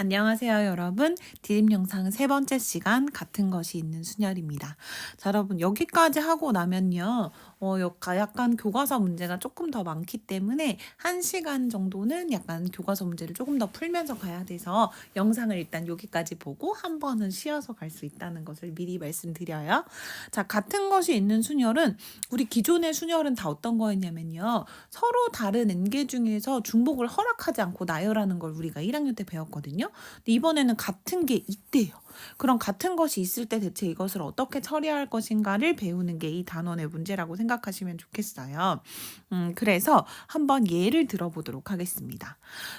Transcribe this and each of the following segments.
안녕하세요, 여러분. 디딤 영상 세 번째 시간 같은 것이 있는 순열입니다. 자, 여러분 여기까지 하고 나면요, 어, 역- 약간 교과서 문제가 조금 더 많기 때문에 한 시간 정도는 약간 교과서 문제를 조금 더 풀면서 가야 돼서 영상을 일단 여기까지 보고 한 번은 쉬어서 갈 수 있다는 것을 미리 말씀드려요. 자, 같은 것이 있는 순열은 우리 기존의 순열은 다 어떤 거였냐면요, 서로 다른 N개 중에서 중복을 허락하지 않고 나열하는 걸 우리가 1학년 때 배웠거든요. 근데 이번에는 같은 게 있대요. 그럼 같은 것이 있을 때 대체 이것을 어떻게 처리할 것인가를 배우는 게 이 단원의 문제라고 생각하시면 좋겠어요. 음, 그래서 한번 예를 들어보도록 하겠습니다.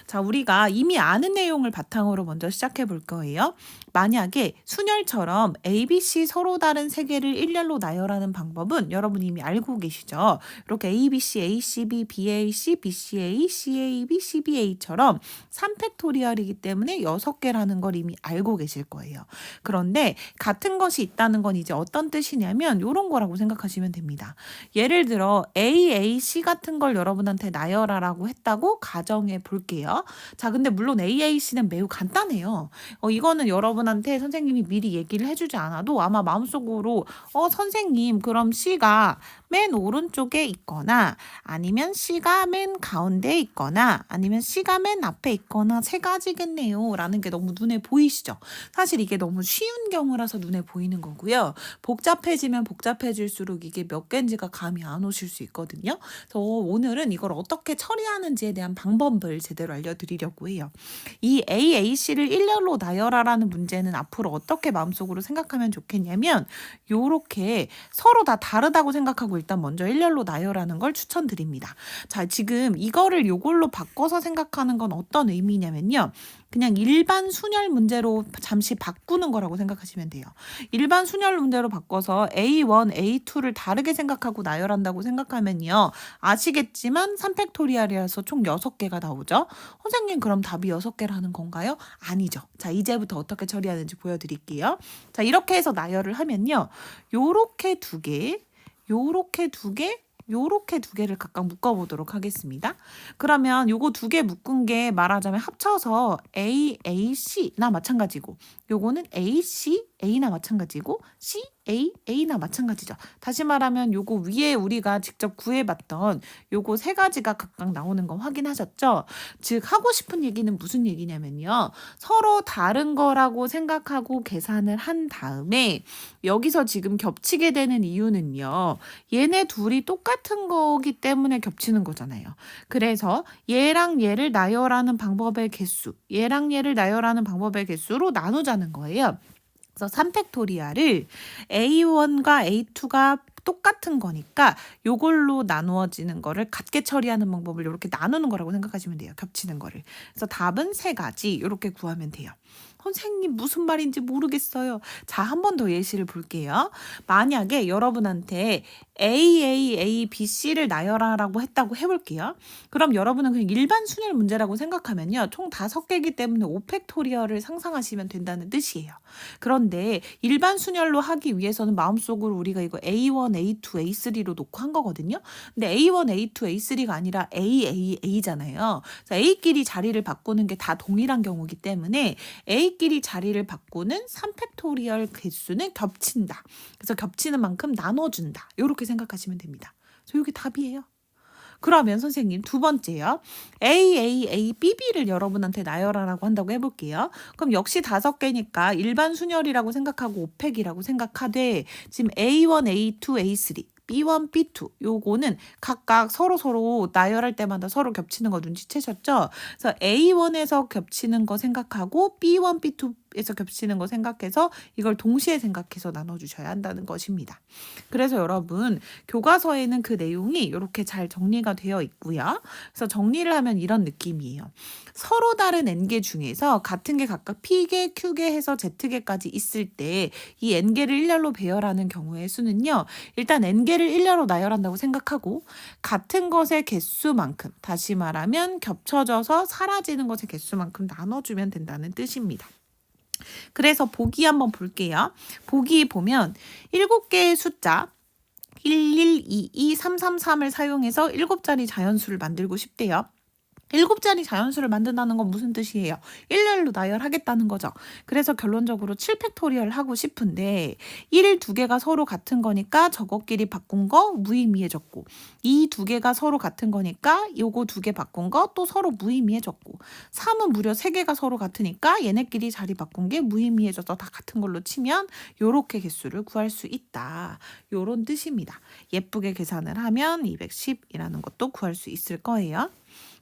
자, 우리가 이미 아는 내용을 바탕으로 먼저 시작해 볼 거예요. 만약에 순열처럼 A, B, C 서로 다른 세 개를 일렬로 나열하는 방법은 여러분 이미 알고 계시죠? 이렇게 A, B, C, A, C, B, B, A, C, B, C, A, C, A, B, C, B, A처럼 3팩토리얼이기 때문에 6개라는 걸 이미 알고 계실 거예요. 그런데 같은 것이 있다는 건 이제 어떤 뜻이냐면 이런 거라고 생각하시면 됩니다. 예를 들어 A, A, C 같은 걸 여러분한테 나열하라고 했다고 가정해 볼게요. 자, 근데 물론 A, A, C는 매우 간단해요. 어, 이거는 여러분한테 선생님이 미리 얘기를 해주지 않아도 아마 마음속으로 어, 선생님, 그럼 C가 맨 오른쪽에 있거나 아니면 C가 맨 가운데에 있거나 아니면 C가 맨 앞에 있거나 세 가지겠네요. 라는 게 너무 눈에 보이시죠? 사실 이게 너무 쉬운 경우라서 눈에 보이는 거고요. 복잡해지면 복잡해질수록 이게 몇 개인지가 감이 안 오실 수 있거든요. 그래서 오늘은 이걸 어떻게 처리하는지에 대한 방법을 제대로 알려드리려고 해요. 이 AAC를 일렬로 나열하라는 문제는 앞으로 어떻게 마음속으로 생각하면 좋겠냐면 요렇게 서로 다 다르다고 생각하고 일단 먼저 일렬로 나열하는 걸 추천드립니다. 자, 지금 이거를 요걸로 바꿔서 생각하는 건 어떤 의미냐면요. 그냥 일반 순열 문제로 잠시 바꾸는 거라고 생각하시면 돼요. 일반 순열 문제로 바꿔서 A1, A2를 다르게 생각하고 나열한다고 생각하면요. 아시겠지만 3팩토리얼이라서 총 6개가 나오죠. 선생님 그럼 답이 6개라는 건가요? 아니죠. 자, 이제부터 어떻게 처리하는지 보여드릴게요. 자, 이렇게 해서 나열을 하면요. 요렇게 두 개, 요렇게 두 개, 요렇게 두 개를 각각 묶어보도록 하겠습니다. 그러면 요거 두 개 묶은 게 말하자면 합쳐서 A, A, C나 마찬가지고 요거는 A, C, A나 마찬가지고 C, A, A나 마찬가지죠. 다시 말하면 요거 위에 우리가 직접 구해봤던 요거 세 가지가 각각 나오는 거 확인하셨죠? 즉 하고 싶은 얘기는 무슨 얘기냐면요. 서로 다른 거라고 생각하고 계산을 한 다음에 여기서 지금 겹치게 되는 이유는요. 얘네 둘이 똑같은 거기 때문에 겹치는 거잖아요. 그래서 얘랑 얘를 나열하는 방법의 개수, 얘랑 얘를 나열하는 방법의 개수로 나누자는 거예요. 그래서 3팩토리아를 A1과 A2가 똑같은 거니까 요걸로 나누어지는 거를 같게 처리하는 방법을 이렇게 나누는 거라고 생각하시면 돼요. 겹치는 거를. 그래서 답은 세 가지 이렇게 구하면 돼요. 선생님 무슨 말인지 모르겠어요. 자, 한 번 더 예시를 볼게요. 만약에 여러분한테 A, A, A, B, C를 나열하라고 했다고 해볼게요. 그럼 여러분은 그냥 일반 순열 문제라고 생각하면요. 총 다섯 개이기 때문에 5팩토리얼을 상상하시면 된다는 뜻이에요. 그런데 일반 순열로 하기 위해서는 마음속으로 우리가 이거 A1, A2, A3로 놓고 한 거거든요. 근데 A1, A2, A3가 아니라 A, A, A잖아요. A끼리 자리를 바꾸는 게 다 동일한 경우이기 때문에 A끼리 자리를 바꾸는 3팩토리얼 개수는 겹친다. 그래서 겹치는 만큼 나눠준다. 이렇게 생각하시면 됩니다. 그래서 이게 답이에요. 그러면 선생님 두 번째요. A, A, A, B, B를 여러분한테 나열하라고 한다고 해볼게요. 그럼 역시 다섯 개니까 일반 순열이라고 생각하고 5팩이라고 생각하되 지금 A1, A2, A3 B1, B2 요거는 각각 서로 서로 나열할 때마다 서로 겹치는 거 눈치채셨죠? 그래서 A1에서 겹치는 거 생각하고 B1, B2 에서 겹치는 거 생각해서 이걸 동시에 생각해서 나눠주셔야 한다는 것입니다. 그래서 여러분 교과서에는 그 내용이 이렇게 잘 정리가 되어 있고요. 그래서 정리를 하면 이런 느낌이에요. 서로 다른 n개 중에서 같은 게 각각 p개, q개 해서 z개까지 있을 때 이 n개를 일렬로 배열하는 경우의 수는요. 일단 n개를 일렬로 나열한다고 생각하고 같은 것의 개수만큼 다시 말하면 겹쳐져서 사라지는 것의 개수만큼 나눠주면 된다는 뜻입니다. 그래서 보기 한번 볼게요. 보기 보면 7개의 숫자 1, 1, 2, 2, 3, 3, 3을 사용해서 7자리 자연수를 만들고 싶대요. 일곱 자리 자연수를 만든다는 건 무슨 뜻이에요? 일렬로 나열하겠다는 거죠. 그래서 결론적으로 7팩토리얼 하고 싶은데 1두 개가 서로 같은 거니까 저거끼리 바꾼 거 무의미해졌고 2두 개가 서로 같은 거니까 요거 두개 바꾼 거 또 서로 무의미해졌고 3은 무려 세 개가 서로 같으니까 얘네끼리 자리 바꾼 게 무의미해져서 다 같은 걸로 치면 요렇게 개수를 구할 수 있다. 요런 뜻입니다. 예쁘게 계산을 하면 210이라는 것도 구할 수 있을 거예요.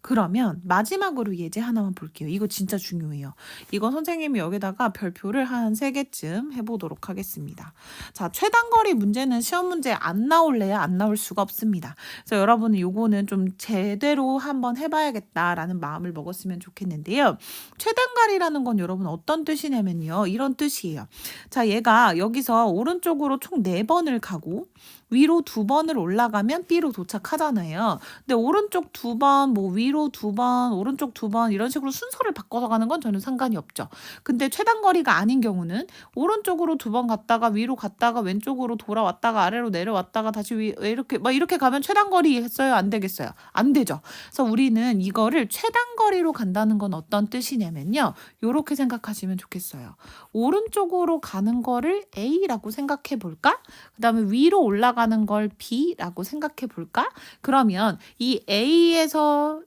그러면 마지막으로 예제 하나만 볼게요. 이거 진짜 중요해요. 이거 선생님이 여기다가 별표를 한 3개쯤 해보도록 하겠습니다. 자, 최단거리 문제는 시험 문제 안 나올래야 안 나올 수가 없습니다. 그래서 여러분은 요거는 좀 제대로 한번 해봐야겠다라는 마음을 먹었으면 좋겠는데요. 최단거리라는 건 여러분 어떤 뜻이냐면요. 이런 뜻이에요. 자, 얘가 여기서 오른쪽으로 총 4번을 가고 위로 두 번을 올라가면 B로 도착하잖아요. 근데 오른쪽 두 번, 뭐 위로 두 번, 오른쪽 두 번 이런 식으로 순서를 바꿔서 가는 건 저는 상관이 없죠. 근데 최단 거리가 아닌 경우는 오른쪽으로 두 번 갔다가 위로 갔다가 왼쪽으로 돌아왔다가 아래로 내려왔다가 다시 위 이렇게 막 이렇게 가면 최단 거리 했어요? 안 되겠어요? 안 되죠. 그래서 우리는 이거를 최단 거리로 간다는 건 어떤 뜻이냐면요. 요렇게 생각하시면 좋겠어요. 오른쪽으로 가는 거를 A라고 생각해 볼까? 그다음에 위로 올라가는 걸 B라고 생각해 볼까? 그러면 이 A에서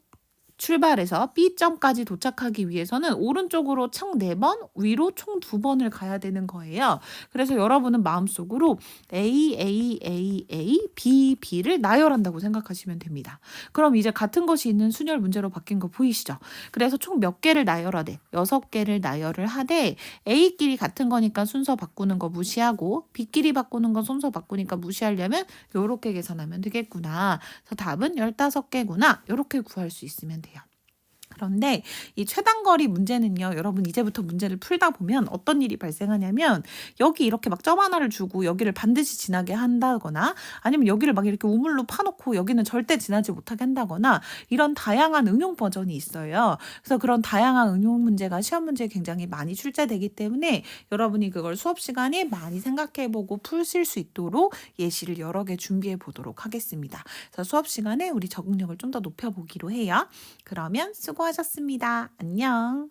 출발해서 B점까지 도착하기 위해서는 오른쪽으로 총 4번, 위로 총 2번을 가야 되는 거예요. 그래서 여러분은 마음속으로 A, A, A, A, B, B를 나열한다고 생각하시면 됩니다. 그럼 이제 같은 것이 있는 순열 문제로 바뀐 거 보이시죠? 그래서 총 몇 개를 나열하되? 6개를 나열을 하되 A끼리 같은 거니까 순서 바꾸는 거 무시하고 B끼리 바꾸는 거 순서 바꾸니까 무시하려면 요렇게 계산하면 되겠구나. 그래서 답은 15개구나. 요렇게 구할 수 있으면 돼요. 그런데 이 최단거리 문제는요, 여러분 이제부터 문제를 풀다 보면 어떤 일이 발생하냐면 여기 이렇게 막 점 하나를 주고 여기를 반드시 지나게 한다거나 아니면 여기를 막 이렇게 우물로 파놓고 여기는 절대 지나지 못하게 한다거나 이런 다양한 응용 버전이 있어요. 그래서 그런 다양한 응용 문제가 시험 문제에 굉장히 많이 출제되기 때문에 여러분이 그걸 수업 시간에 많이 생각해보고 풀실 수 있도록 예시를 여러 개 준비해 보도록 하겠습니다. 그래서 수업 시간에 우리 적응력을 좀 더 높여보기로 해요. 그러면 수고하셨습니다. 안녕.